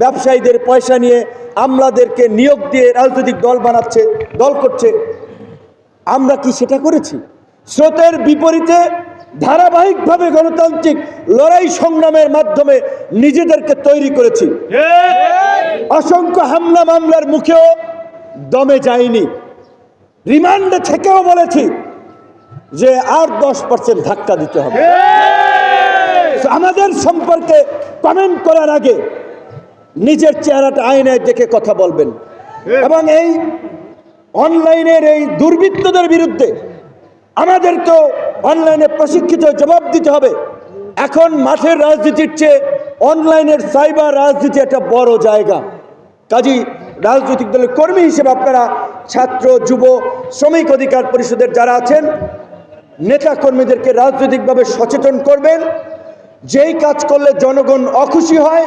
ব্যবসায়ীদের পয়সা নিয়ে আমলাদেরকে নিয়োগ দিয়ে রাজনৈতিক দল বানাচ্ছে দল করছে। আমরা কি সেটা করেছি? স্রোতের বিপরীতে ধারাবাহিকভাবে গণতান্ত্রিক লড়াই সংগ্রামের মাধ্যমে নিজেদেরকে তৈরি করেছি। অসংখ্য হামলা মামলার মুখেও দমে যায়নি। রিমান্ডে থেকেও বলেছি যে আর দশ পার্সেন্ট ধাক্কা দিতে হবে। আমাদের সম্পর্কে কমেন্ট করার আগে নিজের চেহারাটা আয়নায় দেখে কথা বলবেন। এবং এই অনলাইনের এই দুর্বৃত্তদের বিরুদ্ধে আমাদের তো অনলাইনে প্রশিক্ষিত জবাব দিতে হবে। এখন মাঠের রাজনীতির চেয়ে অনলাইনের সাইবার রাজনীতি একটা বড় জায়গা। কাজী রাজনৈতিক দলের কর্মী হিসেবে আপনারা ছাত্র যুব শ্রমিক অধিকার পরিষদের যারা আছেন নেতা কর্মীদেরকে রাজনৈতিকভাবে সচেতন করবেন। যেই কাজ করলে জনগণ অখুশি হয়,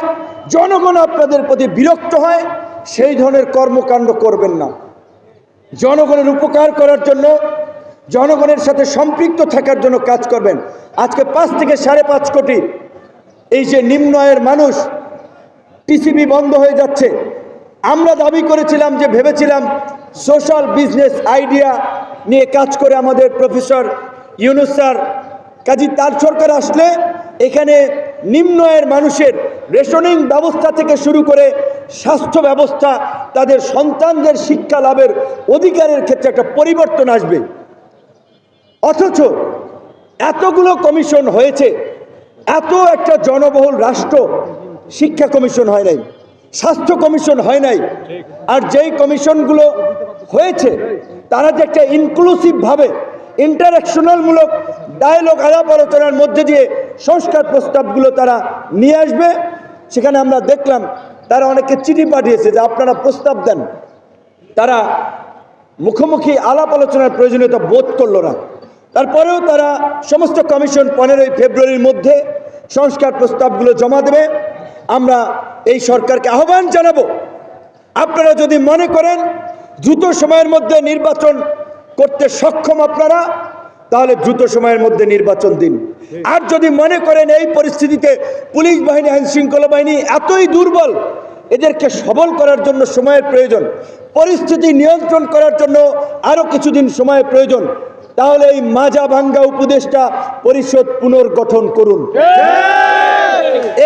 জনগণ আপনাদের প্রতি বিরক্ত হয়, সেই ধরনের কর্মকাণ্ড করবেন না। জনগণের উপকার করার জন্য, জনগণের সাথে সম্পৃক্ত থাকার জন্য কাজ করবেন। আজকে পাঁচ থেকে সাড়ে পাঁচ কোটি এই যে নিম্ন আয়ের মানুষ, টিসিবি বন্ধ হয়ে যাচ্ছে। আমরা দাবি করেছিলাম যে, ভেবেছিলাম সোশ্যাল বিজনেস আইডিয়া নিয়ে কাজ করে আমাদের প্রফেসর ইউনুস স্যার, কাজী তার সরকার আসলে এখানে নিম্ন আয়ের মানুষের রেশনিং ব্যবস্থা থেকে শুরু করে স্বাস্থ্য ব্যবস্থা, তাদের সন্তানদের শিক্ষা লাভের অধিকারের ক্ষেত্রে একটা পরিবর্তন আসবে। অথচ এতগুলো কমিশন হয়েছে, এত একটা জনবহুল রাষ্ট্র শিক্ষা কমিশন হয় নাই, স্বাস্থ্য কমিশন হয় নাই, আর যেই কমিশনগুলো হয়েছে, তারা যে একটা ইনক্লুসিভভাবে ইন্টারাকশনালমূলক ডায়লগ, আলাপ আলোচনার মধ্যে দিয়ে সংস্কার প্রস্তাবগুলো তারা নিয়ে আসবে। সেখানে আমরা দেখলাম তারা অনেকে চিঠি পাঠিয়েছে যে আপনারা প্রস্তাব দেন। তারা মুখোমুখি আলাপ আলোচনার প্রয়োজনীয়তা বোধ করল না। তারপরেও তারা সমস্ত কমিশন পনেরোই ফেব্রুয়ারির মধ্যে সংস্কার প্রস্তাবগুলো জমা দেবে। আমরা এই সরকারকে আহ্বান জানাব, আপনারা যদি মনে করেন দ্রুত সময়ের মধ্যে নির্বাচন করতে সক্ষম আপনারা তাহলে দ্রুত সময়ের মধ্যে নির্বাচন দিন। আর যদি মনে করেন এই পরিস্থিতিতে পুলিশ বাহিনী, আইন শৃঙ্খলা বাহিনী এতই দুর্বল, এদেরকে সবল করার জন্য সময়ের প্রয়োজন, পরিস্থিতি নিয়ন্ত্রণ করার জন্য আরও কিছুদিন সময়ের প্রয়োজন, তাহলে এই মাজা ভাঙ্গা উপদেষ্টা পরিষদ পুনর্গঠন করুন।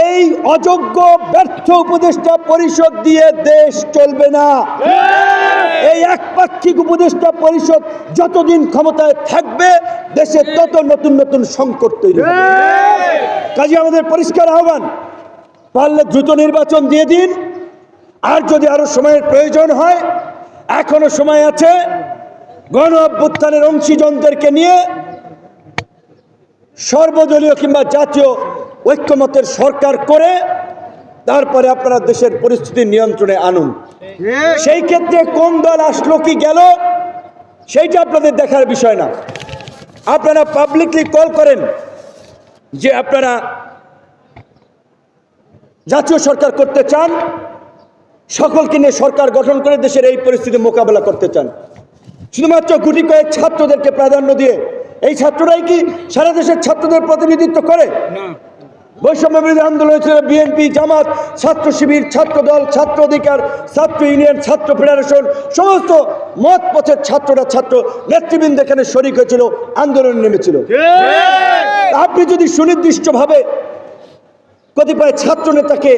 এই অযোগ্য ব্যর্থ উপদেষ্টা পরিষদ দিয়ে দেশ চলবে না। এই একপাক্ষিক উপদেষ্টা পরিষদ যতদিন ক্ষমতায় থাকবে, দেশে তত নতুন নতুন সংকট তৈরি হবে। কাজে আমাদের পরিষ্কার আহ্বান, পারলে দ্রুত নির্বাচন দিয়ে দিন। আর যদি আরও সময়ের প্রয়োজন হয়, এখনও সময় আছে, গণ অভ্যুত্থানের অংশীজনদেরকে নিয়ে সর্বদলীয় কিংবা জাতীয় ঐক্যমতের সরকার করে তারপরে আপনারা দেশের পরিস্থিতি নিয়ন্ত্রণে আনুন। সেই ক্ষেত্রে কোন দল আসলো কি গেল সেইটা আপনাদের দেখার বিষয় না। আপনারা পাবলিকলি কল করেন যে আপনারা জাতীয় সরকার করতে চান সকলকে নিয়ে সরকার গঠন করে দেশের এই পরিস্থিতি মোকাবেলা করতে চান। শুধুমাত্র গুটি কয়েক ছাত্রদেরকে প্রাধান্য দিয়ে এই ছাত্ররাই কি সারা দেশের ছাত্রদের প্রতিনিধিত্ব করে? বৈষম্য বিরোধী আন্দোলন হয়েছিল বিএনপি জামাত ছাত্র শিবির ছাত্র দল ছাত্র অধিকার ছাত্র ইউনিয়ন ছাত্র ফেডারেশন সমস্ত মত পথের ছাত্ররা ছাত্র নেতৃবৃন্দ এখানে শরিক হয়েছিল আন্দোলনে নেমেছিল। আপনি যদি সুনির্দিষ্টভাবে কতিপয় ছাত্র নেতাকে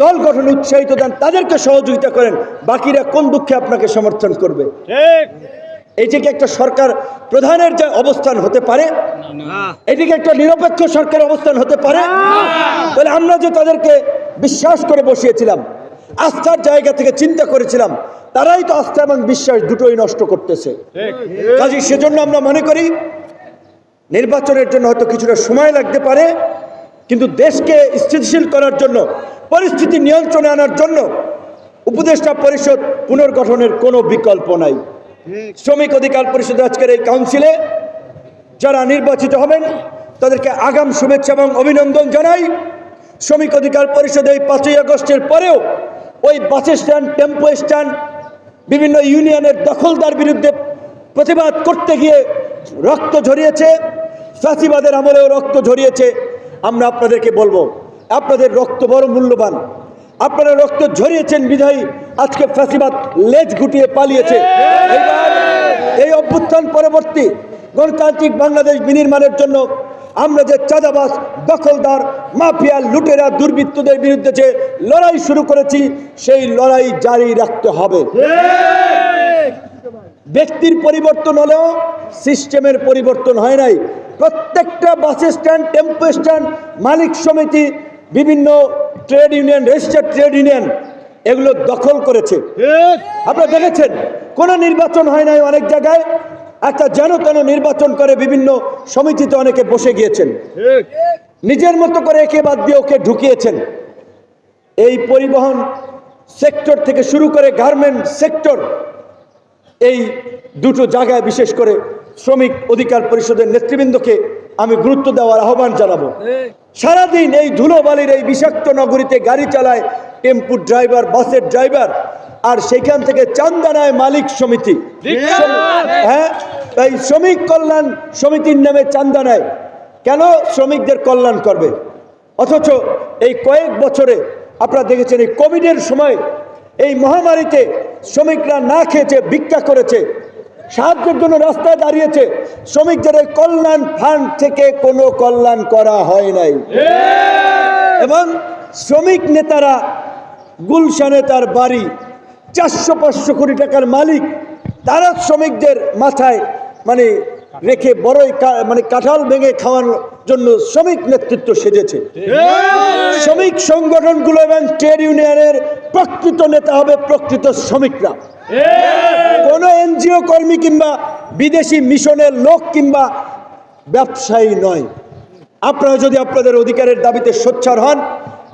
দল গঠনে উৎসাহিত দেন তাদেরকে সহযোগিতা করেন বাকিরা কোন দুঃখে আপনাকে সমর্থন করবে? এইটিকে একটা সরকার প্রধানের যে অবস্থান হতে পারে এটিকে একটা নিরপেক্ষ সরকার অবস্থান হতে পারে। তাহলে আমরা যে তাদেরকে বিশ্বাস করে বসিয়েছিলাম, আস্থার জায়গা থেকে চিন্তা করেছিলাম, তারাই তো আস্থা এবং বিশ্বাস দুটোই নষ্ট করতেছে। কাজে সেজন্য আমরা মনে করি, নির্বাচনের জন্য হয়তো কিছুটা সময় লাগতে পারে, কিন্তু দেশকে স্থিতিশীল করার জন্য, পরিস্থিতি নিয়ন্ত্রণে আনার জন্য উপদেষ্টা পরিষদ পুনর্গঠনের কোনো বিকল্প নাই। শ্রমিক অধিকার পরিষদ আজকের এই কাউন্সিলে যারা নির্বাচিত হবেন, তাদেরকে আগাম শুভেচ্ছা এবং অভিনন্দন জানাই। শ্রমিক অধিকার পরিষদ এই পাঁচই আগস্টের পরেও ওই বাস স্ট্যান্ড, টেম্পো স্ট্যান্ড, বিভিন্ন ইউনিয়নের দখলদার বিরুদ্ধে প্রতিবাদ করতে গিয়ে রক্ত ঝরিয়েছে। ফাঁসিবাদের আমলেও রক্ত ঝরিয়েছে। আমরা আপনাদেরকে বলব, আপনাদের রক্ত বড় মূল্যবান। আপনারা রক্ত ঝরিয়েছেন বিধায়ী, আজকে ফ্যাসিবাদ লেজ গুটিয়ে পালিয়েছে। এই অভ্যুত্থান পরবর্তী গণতান্ত্রিক বাংলাদেশ বিনির্মাণের জন্য আমরা যে চাঁদাবাস দখলদার, মাফিয়া লুটেরা দুর্বৃত্তদের বিরুদ্ধে যে লড়াই শুরু করেছি, সেই লড়াই জারি রাখতে হবে। ব্যক্তির পরিবর্তন হলেও সিস্টেমের পরিবর্তন হয় নাই। প্রত্যেকটা বাস স্ট্যান্ড টেম্পো স্ট্যান্ড মালিক সমিতি, বিভিন্ন trade union registered trade union এগুলো দখল করেছে। আপনারা দেখেছেন কোনো নির্বাচন হয় নাই অনেক জায়গায় একটা যেন তেন নির্বাচন করে বিভিন্ন সমিতিতে অনেকে বসে গিয়েছেন। নিজের মতো করে একে বাদ দিয়ে ওকে ঢুকিয়েছেন। এই পরিবহন সেক্টর থেকে শুরু করে গার্মেন্ট সেক্টর এই দুটো জায়গায় বিশেষ করে শ্রমিক অধিকার পরিষদের নেতৃবৃন্দকে আমি গুরুত্ব দেওয়ার আহ্বান জানাব। সারাদিন এই ধুলোবালির এই বিষাক্ত নগরীতে গাড়ি চালায় টেম্পু ড্রাইভার বাসের ড্রাইভার আর সেখান থেকে চান্দানায় মালিক সমিতি। হ্যাঁ এই শ্রমিক কল্যাণ সমিতির নামে চান্দা নেয় কেন শ্রমিকদের কল্যাণ করবে? অথচ এই কয়েক বছরে আপনারা দেখেছেন এই কোভিডের সময় এই মহামারীতে শ্রমিকরা না খেয়েছে ভিক্ষা করেছে সাহায্যের জন্য রাস্তায় দাঁড়িয়েছে। শ্রমিকদের এই কল্যাণ ফান্ড থেকে কোনো কল্যাণ করা হয় নাই। এবং শ্রমিক নেতারা গুলশানে তার বাড়ি চারশো পাঁচশো কোটি টাকার মালিক তারা শ্রমিকদের মাথায় মানে রেখে বড়ই মানে কাঁঠাল ভেঙে খাওয়ানোর জন্য শ্রমিক নেতৃত্ব সেজেছে। শ্রমিক সংগঠনগুলো এবং ট্রেড ইউনিয়নের প্রকৃত নেতা হবে প্রকৃত শ্রমিকরা। কোন এনজিও কর্মী কিংবা বিদেশি মিশনের লোক কিংবা ব্যবসায়ী নয়। আপনারা যদি আপনাদের অধিকারের দাবিতে সোচ্চার হন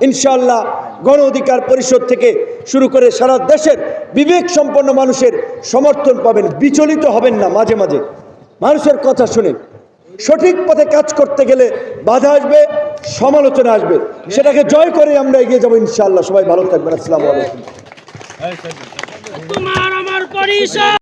ইনশাল্লাহ গণ অধিকার পরিষদ থেকে শুরু করে সারা দেশের বিবেক সম্পন্ন মানুষের সমর্থন পাবেন, বিচলিত হবেন না মাঝে মাঝে। মানুষের কথা শুনে সঠিক পথে কাজ করতে গেলে বাধা আসবে, সমালোচনা আসবে। সেটাকে জয় করে আমরা এগিয়ে যাব ইনশাল্লাহ সবাই ভালো থাকবেন। আসসালামু আলাইকুম। পরিচয়